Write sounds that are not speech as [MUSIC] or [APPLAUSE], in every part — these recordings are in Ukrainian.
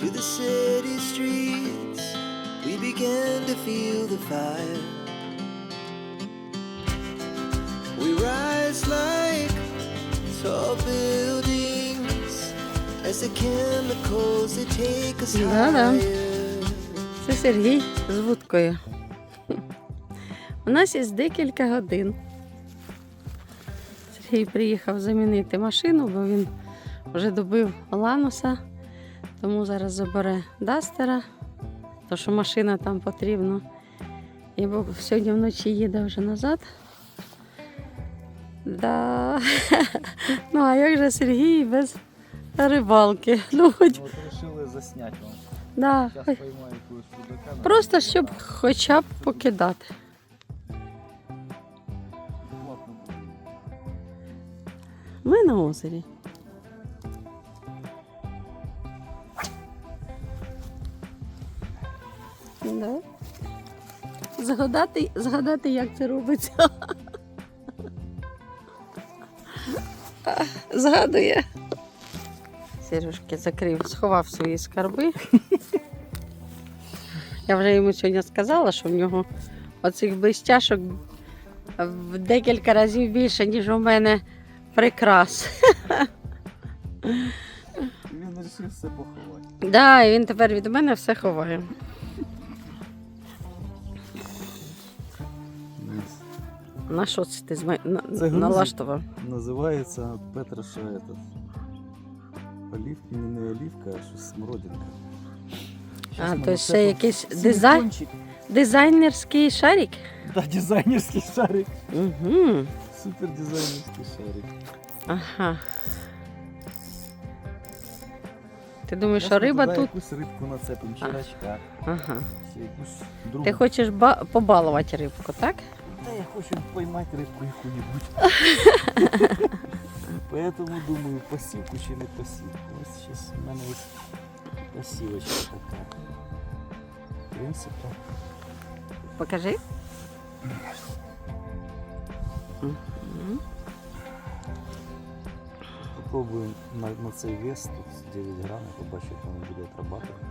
to the city streets, we began to feel the fire. We rise like tall buildings as the chemicals they take us Да-да. Це Сергій з вудкою. У нас є декілька годин. Сергій приїхав замінити машину, бо він вже добив лануса, тому зараз забере дастера, тому що машина там потрібна. І бо сьогодні вночі їде вже назад. Да. [LAUGHS] Ну, а як же Сергій без рибалки? [LAUGHS] Ну, хоч, Ну, от вирішили засняти вам. да, Зараз поймаю. Просто щоб хоча б покидати. Ми на озері. Да. Згадати, згадати, як це робиться. [LAUGHS] Згадує. Сережки закрив, сховав свої скарби. Я вже йому сьогодні сказала, що в нього оцих блистяшок в декілька разів більше, ніж у мене прикрас. Він все поховати. Да, і він тепер від мене все ховає. На що це ти зма- на- Це налаштував? Називається Петроша этот. Олівка, не, не олівка, а щось смородинка. А, то це якийсь дизайн, дизайн? дизайнерський шарик? Да, дизайнерський шарик. Угу. Супер дизайнерський шарик. Ага. Ти думаєш, що риба туди тут? якусь рибку нацепимо, червячка. Ага. Чи якусь другу. Ти хочеш ба- побалувати рибку, так? Та я хочу поймати рибку яку-небудь. [LAUGHS] Поэтому думаю, посівку чи не посівку. Ось зараз у мене ось посівочка така. В принципі, Покажи. Попробуємо на, на цей вес, тут 9 грам, я побачу, як воно буде отрабатувати.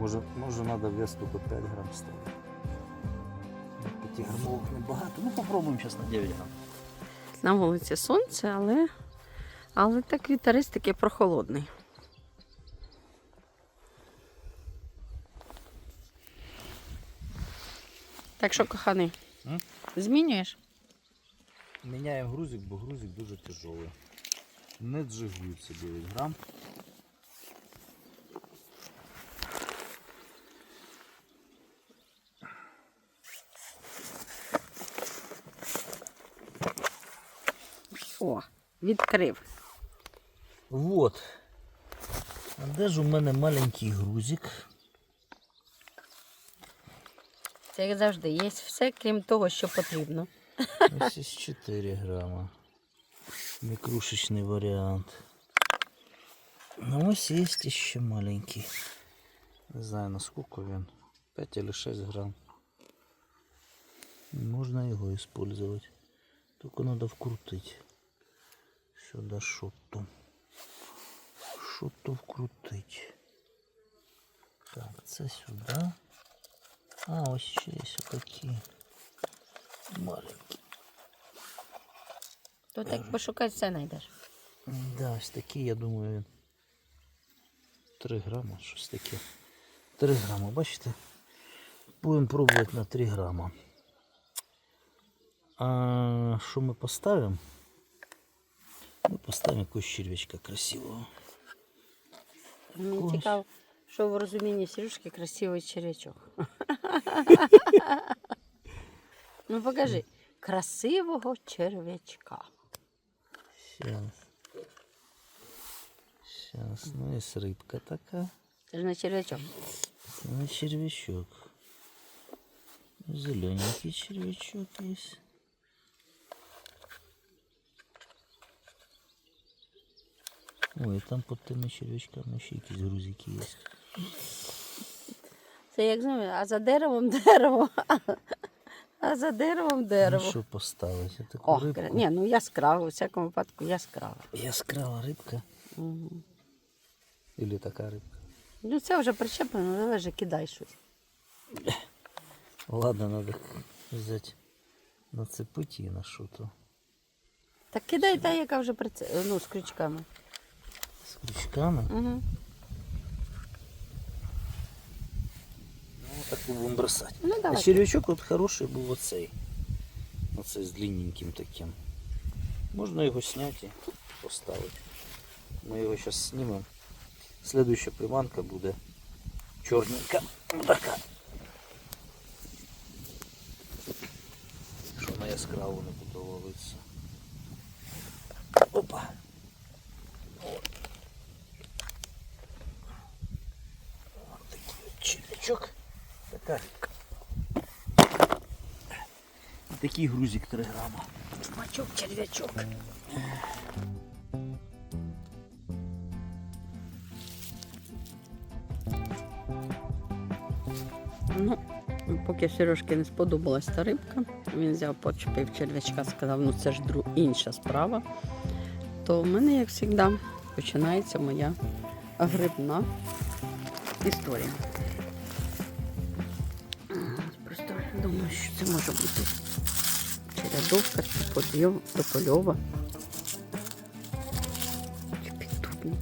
Може, може треба вес тільки 5 грам ставити. 5 грамовок небагато. Ну попробуємо зараз на 9 грам. На вулиці сонце, але, але так вітерець такий прохолодний. Так що, коханий, М? змінюєш? Міняємо грузик, бо грузик дуже тяжелий. Не джигується 9 грам. О, відкрив. Вот. А де ж у мене маленький грузик? Це як завжди, є все, крім того, що потрібно. Ось із 4 грама. Мікрушечний варіант. Ну ось є ще маленький. Не знаю наскільки він. 5 или 6 грам. Можна його использовать. Только надо вкрутить. Сюда что-то. Что-то вкрутить. Так, це сюди. А, ось ще є отакі. Маленькі. То так пошукати все знайдеш. Да, ось такі, я думаю, 3 грама, щось таке. 3 грама, бачите? Будемо пробувати на 3 грама. А що ми поставимо? Ми поставимо якогось червячка красивого. Мені Ось. цікаво, що в розумінні Сережки красивий червячок. [LAUGHS] ну покажи. Красивого червячка. Сейчас. Сейчас, ну є рибка така. Це ж не червячок. Це не червячок. Зелененький червячок есть. Ой, там под тими червячками ще якісь грузики є. Це як знаєш, а за деревом дерево. А за деревом Ну, дерево. що поставити? Таку О, рибку. ні, ну яскраво, у всякому випадку яскраво. Яскрава рибка. Мгм. Или така рибка. Ну це вже причеплено, давай же кидай щось. Ладно, надо взять нацепить її на що-то. Так кидай та, яка вже прице... ну, з крючками. З крючками. Угу. Ну, так будемо бросати. Ну А давай. червячок от хороший був оцей. Оцей з длинненьким таким. Можна його зняти і поставити. Ми його зараз знімемо. Слідуюча приманка буде чорненька. Така. Що на яскраву не буде ловитися. Опа. От червячок. І такий грузик 3 грама. Чумачок, черв'ячок. Ну, поки Сережки не сподобалась та рибка, він взяв, почепив черв'ячка, сказав, ну це ж інша справа. То в мене, як завжди, починається моя грибна історія. Думаю, що це може бути черядовка, топольова. Чи піддубник.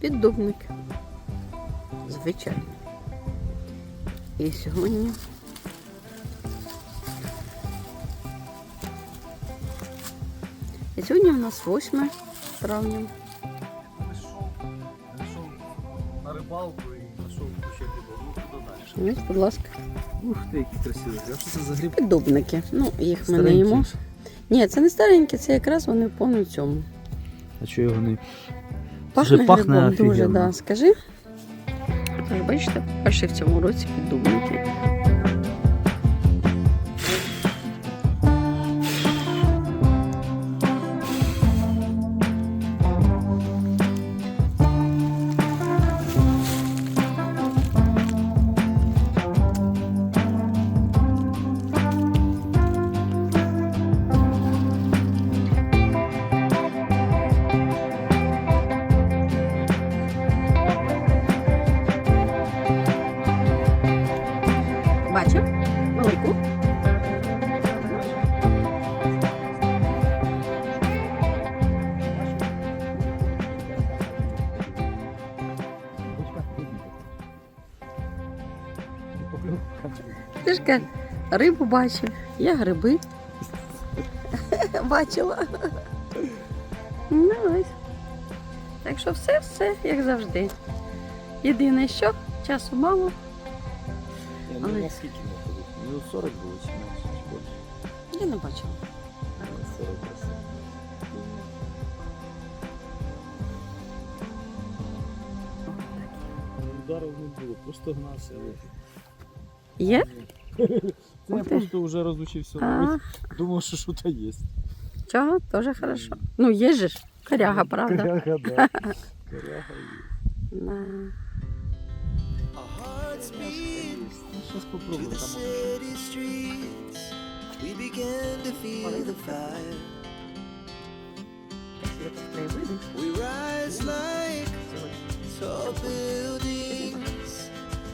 Піддубник. Звичайно. І сьогодні. І сьогодні у нас 8 травня. Ну. Ось, будь ласка. Ух ти, які красиві. А що це за гриб? Піддубники. Ну, їх ми не їмо. Ні, це не старенькі, це якраз вони в повному цьому. А чого його не... Пахне, Вже пахне грибом дуже, офігенно. да. Скажи. Тож, бачите, перший в цьому році піддубники. Ти ж рибу бачив, я гриби. [LAUGHS] Бачила. Ну ось. Так що все, все, як завжди. Єдине, що часу мало. Ні, Але- ну наскільки ми ходили? Минут 40 було чи більше? Я не бачила. Минут 40. Ударів не було, просто гнався. Є? Це я просто вже розучився А, ловити. Думав, що щось є. чого? Теж хорошо. Ну, є же ж. Коряга, правда. Коряга, да. [LAUGHS] Коряга є. Да. Щас. Там. We rise like tall buildings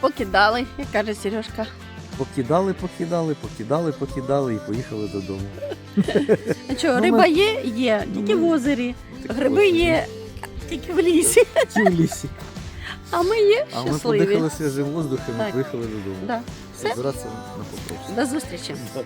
Покидали, як каже Сережка. Покидали, покидали, покидали, покидали і поїхали додому. А що, Ну, риба є? Є, тільки в озері. Гриби є тільки в лісі. Ті в лісі. А ми є А ми щасливі. подихали свіжим воздухом і Так. поїхали додому. Да. Все. Збиратися на Покровськ. До зустрічі. Так.